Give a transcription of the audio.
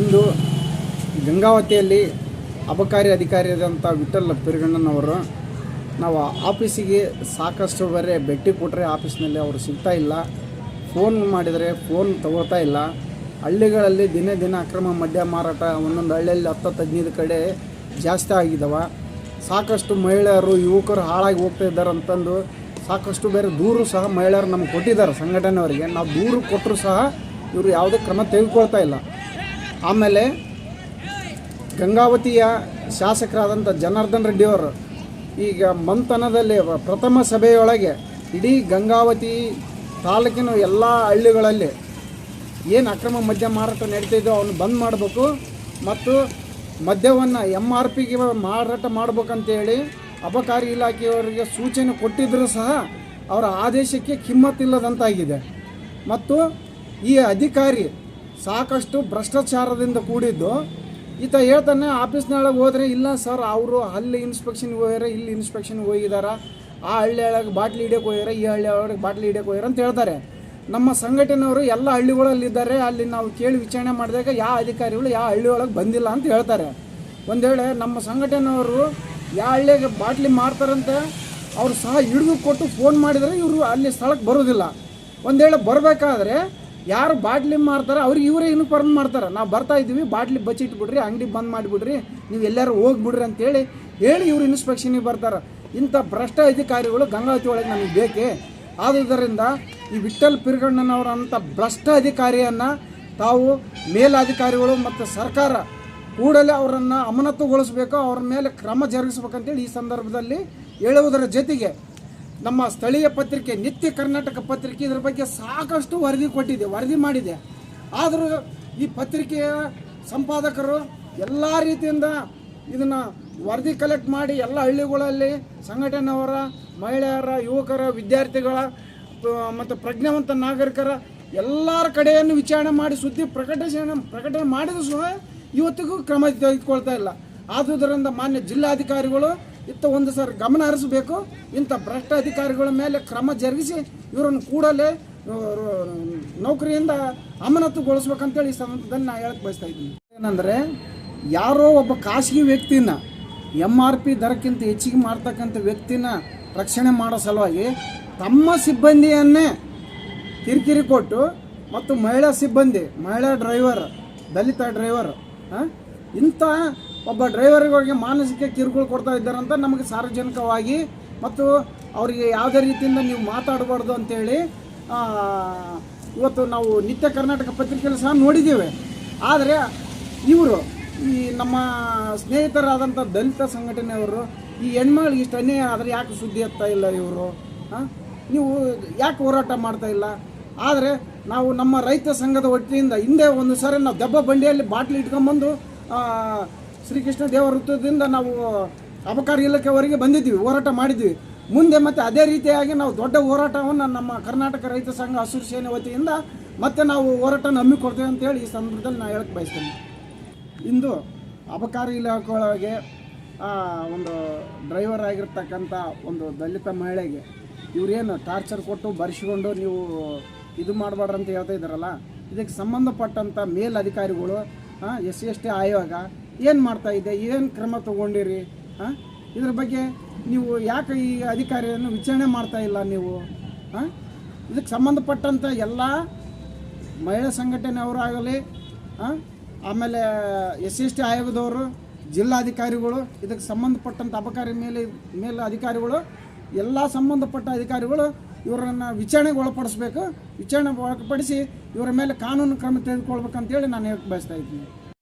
ಇಂದು ಗಂಗಾವತಿಯಲ್ಲಿ ಅಬಕಾರಿ ಅಧಿಕಾರಿಯಾದಂಥ ವಿಠಲ್ ಪಿರಗಣ್ಣನವರು ನಾವು ಆಫೀಸಿಗೆ ಸಾಕಷ್ಟು ಬೇರೆ ಭೇಟಿ ಕೊಟ್ಟರೆ ಆಫೀಸ್ನಲ್ಲಿ ಅವರು ಸಿಗ್ತಾ ಇಲ್ಲ. ಫೋನ್ ಮಾಡಿದರೆ ಫೋನ್ ತಗೋತಾ ಇಲ್ಲ. ಹಳ್ಳಿಗಳಲ್ಲಿ ದಿನೇ ದಿನ ಅಕ್ರಮ ಮದ್ಯ ಮಾರಾಟ, ಒಂದೊಂದು ಹಳ್ಳಿಯಲ್ಲಿ ಹತ್ತತ್ತು ಹದಿನೈದು ಕಡೆ ಜಾಸ್ತಿ ಆಗಿದ್ದಾವೆ ಸಾಕಷ್ಟು ಮಹಿಳೆಯರು, ಯುವಕರು ಹಾಳಾಗಿ ಹೋಗ್ತಾ ಇದ್ದಾರೆ ಅಂತಂದು ಸಾಕಷ್ಟು ಬೇರೆ ದೂರು ಸಹ ಮಹಿಳೆಯರು ನಮ್ಗೆ ಕೊಟ್ಟಿದ್ದಾರೆ ಸಂಘಟನೆಯವರಿಗೆ. ನಾವು ದೂರು ಕೊಟ್ಟರು ಸಹ ಇವರು ಯಾವುದೇ ಕ್ರಮ ತೆಗೆದುಕೊಳ್ತಾ ಇಲ್ಲ. ಆಮೇಲೆ ಗಂಗಾವತಿಯ ಶಾಸಕರಾದಂಥ ಜನಾರ್ದನ್ ರೆಡ್ಡಿಯವರು ಈಗ ಮಂಥನದಲ್ಲಿ ಪ್ರಥಮ ಸಭೆಯೊಳಗೆ ಇಡೀ ಗಂಗಾವತಿ ತಾಲೂಕಿನ ಎಲ್ಲ ಹಳ್ಳಿಗಳಲ್ಲಿ ಏನು ಅಕ್ರಮ ಮದ್ಯ ಮಾರಾಟ ನಡೀತಿದ್ದೋ ಅವನು ಬಂದ್ ಮಾಡಬೇಕು ಮತ್ತು ಮದ್ಯವನ್ನು ಎಂ ಆರ್ ಪಿಗೆ ಮಾರಾಟ ಮಾಡ್ಬೇಕಂತೇಳಿ ಅಬಕಾರಿ ಇಲಾಖೆಯವರಿಗೆ ಸೂಚನೆ ಕೊಟ್ಟಿದ್ದರೂ ಸಹ ಅವರ ಆದೇಶಕ್ಕೆ ಕಿಮ್ಮತ್ತಿಲ್ಲದಂತಾಗಿದೆ. ಮತ್ತು ಈ ಅಧಿಕಾರಿ ಸಾಕಷ್ಟು ಭ್ರಷ್ಟಾಚಾರದಿಂದ ಕೂಡಿದ್ದು. ಈತ ಹೇಳ್ತಾನೆ ಆಫೀಸ್ನೊಳಗೆ ಹೋದರೆ ಇಲ್ಲ ಸರ್, ಅವರು ಅಲ್ಲಿ ಇನ್ಸ್ಪೆಕ್ಷನ್ಗೆ ಹೋಗ್ಯಾರ, ಇಲ್ಲಿ ಇನ್ಸ್ಪೆಕ್ಷನ್ಗೆ ಹೋಗಿದಾರ. ಆ ಹಳ್ಳಿ ಒಳಗೆ ಬಾಟ್ಲಿ ಹಿಡಿಯೋಕೆ ಹೋಗ್ಯಾರ, ಈ ಹಳ್ಳಿ ಒಳಗೆ ಬಾಟ್ಲಿ ಹಿಡಿಯೋಕೆ ಹೋಗ್ಯಾರ ಅಂತ ಹೇಳ್ತಾರೆ. ನಮ್ಮ ಸಂಘಟನೆಯವರು ಎಲ್ಲ ಹಳ್ಳಿಗಳಲ್ಲಿದ್ದಾರೆ, ಅಲ್ಲಿ ನಾವು ಕೇಳಿ ವಿಚಾರಣೆ ಮಾಡಿದಾಗ ಯಾವ ಅಧಿಕಾರಿಗಳು ಯಾವ ಹಳ್ಳಿ ಒಳಗೆ ಬಂದಿಲ್ಲ ಅಂತ ಹೇಳ್ತಾರೆ. ಒಂದು ವೇಳೆ ನಮ್ಮ ಸಂಘಟನೆಯವರು ಯಾವ ಹಳ್ಳಿಗೆ ಬಾಟ್ಲಿ ಮಾರ್ತಾರಂತೆ, ಅವರು ಸಹ ಹಿಡಿದು ಕೊಟ್ಟು ಫೋನ್ ಮಾಡಿದರೆ ಇವರು ಅಲ್ಲಿ ಸ್ಥಳಕ್ಕೆ ಬರೋದಿಲ್ಲ. ಒಂದು ಬರಬೇಕಾದ್ರೆ ಯಾರು ಬಾಟ್ಲಿ ಮಾರ್ತಾರೆ ಅವ್ರಿಗೆ ಇವರೇ ಇನ್ಫಾರ್ಮ್ ಮಾಡ್ತಾರೆ ನಾವು ಬರ್ತಾ ಇದ್ದೀವಿ, ಬಾಟ್ಲಿ ಬಚ್ಚಿಟ್ಬಿಡ್ರಿ ಅಂಗಡಿ ಬಂದ್ ಮಾಡಿಬಿಡ್ರಿ, ನೀವು ಎಲ್ಲರೂ ಹೋಗ್ಬಿಡ್ರಿ ಅಂತೇಳಿ, ಹೇಳಿ ಇವರು ಇನ್ಸ್ಪೆಕ್ಷನಿಗೆ ಬರ್ತಾರೆ. ಇಂಥ ಭ್ರಷ್ಟ ಅಧಿಕಾರಿಗಳು ಗಂಗಾವತಿ ಒಳಗೆ ನಮಗೆ ಬೇಕೇ? ಆದುದರಿಂದ ಈ ವಿಠಲ್ ಪಿರ್ಗಣ್ಣನವರಂಥ ಭ್ರಷ್ಟ ಅಧಿಕಾರಿಯನ್ನು ತಾವು ಮೇಲಾಧಿಕಾರಿಗಳು ಮತ್ತು ಸರ್ಕಾರ ಕೂಡಲೇ ಅವರನ್ನು ಅಮಾನತುಗೊಳಿಸಬೇಕು, ಅವ್ರ ಮೇಲೆ ಕ್ರಮ ಜರುಗಿಸ್ಬೇಕಂತೇಳಿ ಈ ಸಂದರ್ಭದಲ್ಲಿ ಹೇಳುವುದರ ಜೊತೆಗೆ ನಮ್ಮ ಸ್ಥಳೀಯ ಪತ್ರಿಕೆ, ನಿತ್ಯ ಕರ್ನಾಟಕ ಪತ್ರಿಕೆ ಇದರ ಬಗ್ಗೆ ಸಾಕಷ್ಟು ವರದಿ ಕೊಟ್ಟಿದೆ, ವರದಿ ಮಾಡಿದೆ. ಆದರೂ ಈ ಪತ್ರಿಕೆಯ ಸಂಪಾದಕರು ಎಲ್ಲ ರೀತಿಯಿಂದ ಇದನ್ನು ವರದಿ ಕಲೆಕ್ಟ್ ಮಾಡಿ ಎಲ್ಲ ಹಳ್ಳಿಗಳಲ್ಲಿ ಸಂಘಟನೆಯವರ, ಮಹಿಳೆಯರ, ಯುವಕರ, ವಿದ್ಯಾರ್ಥಿಗಳ ಮತ್ತು ಪ್ರಜ್ಞಾವಂತ ನಾಗರಿಕರ ಎಲ್ಲರ ಕಡೆಯನ್ನು ವಿಚಾರಣೆ ಮಾಡಿ ಸುದ್ದಿ ಪ್ರಕಟಣೆ ಪ್ರಕಟಣೆ ಮಾಡಿದ್ರು ಸಹ ಇವತ್ತಿಗೂ ಕ್ರಮ ತೆಗೆದುಕೊಳ್ತಾ ಇಲ್ಲ. ಆದುದರಿಂದ ಮಾನ್ಯ ಜಿಲ್ಲಾಧಿಕಾರಿಗಳು ಇತ್ತ ಒಂದು ಸರ್ ಗಮನ ಹರಿಸಬೇಕು. ಇಂಥ ಭ್ರಷ್ಟ ಅಧಿಕಾರಿಗಳ ಮೇಲೆ ಕ್ರಮ ಜರುಗಿಸಿ ಇವರನ್ನು ಕೂಡಲೇ ನೌಕರಿಯಿಂದ ಅಮಾನತುಗೊಳಿಸ್ಬೇಕಂತೇಳಿ ಈ ಸಂದರ್ಭದಲ್ಲಿ ನಾನು ಹೇಳಕ್ಕೆ ಬಯಸ್ತಾ ಇದ್ದೀನಿ. ಏನಂದರೆ, ಯಾರೋ ಒಬ್ಬ ಖಾಸಗಿ ವ್ಯಕ್ತಿನ ಎಂ ಆರ್ ಪಿ ದರಕ್ಕಿಂತ ಹೆಚ್ಚಿಗೆ ಮಾಡ್ತಕ್ಕಂಥ ವ್ಯಕ್ತಿನ ರಕ್ಷಣೆ ಮಾಡೋ ಸಲುವಾಗಿ ತಮ್ಮ ಸಿಬ್ಬಂದಿಯನ್ನೇ ಕಿರಿಕಿರಿ ಕೊಟ್ಟು ಮತ್ತು ಮಹಿಳಾ ಸಿಬ್ಬಂದಿ, ಮಹಿಳಾ ಡ್ರೈವರ್, ದಲಿತ ಡ್ರೈವರ್ ಇಂಥ ಒಬ್ಬ ಡ್ರೈವರ್ಗಳಿಗೆ ಮಾನಸಿಕ ಕಿರುಕುಳ ಕೊಡ್ತಾ ಇದ್ದಾರಂತ ನಮಗೆ ಸಾರ್ವಜನಿಕವಾಗಿ ಮತ್ತು ಅವರಿಗೆ ಯಾವುದೇ ರೀತಿಯಿಂದ ನೀವು ಮಾತಾಡಬಾರ್ದು ಅಂತೇಳಿ ಇವತ್ತು ನಾವು ನಿತ್ಯ ಕರ್ನಾಟಕ ಪತ್ರಿಕೆಯಲ್ಲಿ ಸಹ ನೋಡಿದ್ದೇವೆ. ಆದರೆ ಇವರು ಈ ನಮ್ಮ ಸ್ನೇಹಿತರಾದಂಥ ದಲಿತ ಸಂಘಟನೆಯವರು, ಈ ಹೆಣ್ಮಗಳಿಗೆ ಇಷ್ಟು ಅನ್ಯಾಯ ಆದರೆ ಯಾಕೆ ಸುದ್ದಿ ಎತ್ತಾ ಇಲ್ಲ ಇವರು? ನೀವು ಯಾಕೆ ಹೋರಾಟ ಮಾಡ್ತಾ ಇಲ್ಲ? ಆದರೆ ನಾವು ನಮ್ಮ ರೈತ ಸಂಘದ ಒಟ್ಟಿಯಿಂದ ಹಿಂದೆ ಒಂದು ಸಾರಿ ನಾವು ದೆಬ್ಬ ಬಂಡಿಯಲ್ಲಿ ಬಾಟ್ಲಿ ಇಟ್ಕೊಂಬಂದು ಶ್ರೀಕೃಷ್ಣ ದೇವ ವೃತ್ತದಿಂದ ನಾವು ಅಬಕಾರಿ ಇಲಾಖೆವರೆಗೆ ಬಂದಿದ್ದೀವಿ ಹೋರಾಟ ಮಾಡಿದ್ವಿ ಮುಂದೆ ಮತ್ತೆ ಅದೇ ರೀತಿಯಾಗಿ ನಾವು ದೊಡ್ಡ ಹೋರಾಟವನ್ನು ನಮ್ಮ ಕರ್ನಾಟಕ ರೈತ ಸಂಘ ಹಸಿರು ಸೇನೆ ವತಿಯಿಂದ ಮತ್ತೆ ನಾವು ಹೋರಾಟನ ಹಮ್ಮಿಕೊಡ್ತೇವೆ ಅಂತೇಳಿ ಈ ಸಂದರ್ಭದಲ್ಲಿ ನಾನು ಹೇಳಕ್ಕೆ ಬಯಸ್ತೇನೆ. ಇಂದು ಅಬಕಾರಿ ಇಲಾಖೆ ಒಳಗೆ ಆ, ಒಂದು ಡ್ರೈವರ್ ಆಗಿರ್ತಕ್ಕಂಥ ಒಂದು ದಲಿತ ಮಹಿಳೆಗೆ ಇವರೇನು ಟಾರ್ಚರ್ ಕೊಟ್ಟು ಬರೆಸಿಕೊಂಡು ನೀವು ಇದು ಮಾಡಬಾರ್ದು ಅಂತ ಹೇಳ್ತಾ ಇದ್ದಾರಲ್ಲ ಇದಕ್ಕೆ ಸಂಬಂಧಪಟ್ಟಂಥ ಮೇಲಧಿಕಾರಿಗಳು ಎಸ್ ಸಿ ಎಸ್ ಟಿ ಆಯೋಗ ಏನು ಮಾಡ್ತಾ ಇದೆ ಏನು ಕ್ರಮ ತಗೊಂಡಿರಿ? ಹಾಂ? ಇದ್ರ ಬಗ್ಗೆ ನೀವು ಯಾಕೆ ಈ ಅಧಿಕಾರಿಯನ್ನು ವಿಚಾರಣೆ ಮಾಡ್ತಾ ಇಲ್ಲ ನೀವು? ಹಾಂ? ಇದಕ್ಕೆ ಸಂಬಂಧಪಟ್ಟಂಥ ಎಲ್ಲ ಮಹಿಳಾ ಸಂಘಟನೆಯವರಾಗಲಿ, ಹಾಂ? ಆಮೇಲೆ ಎಸ್ ಎಸ್ ಟಿ ಆಯೋಗದವರು, ಜಿಲ್ಲಾಧಿಕಾರಿಗಳು, ಇದಕ್ಕೆ ಸಂಬಂಧಪಟ್ಟಂಥ ಅಬಕಾರಿ ಮೇಲೆ ಮೇಲೆ ಅಧಿಕಾರಿಗಳು, ಎಲ್ಲ ಸಂಬಂಧಪಟ್ಟ ಅಧಿಕಾರಿಗಳು ಇವರನ್ನು ವಿಚಾರಣೆಗೆ ಒಳಪಡಿಸ್ಬೇಕು. ವಿಚಾರಣೆ ಒಳಪಡಿಸಿ ಇವರ ಮೇಲೆ ಕಾನೂನು ಕ್ರಮ ತೆಗೆದುಕೊಳ್ಬೇಕಂತೇಳಿ ನಾನು ಹೇಳಕ್ಕೆ ಬಯಸ್ತಾ ಇದ್ದೀನಿ.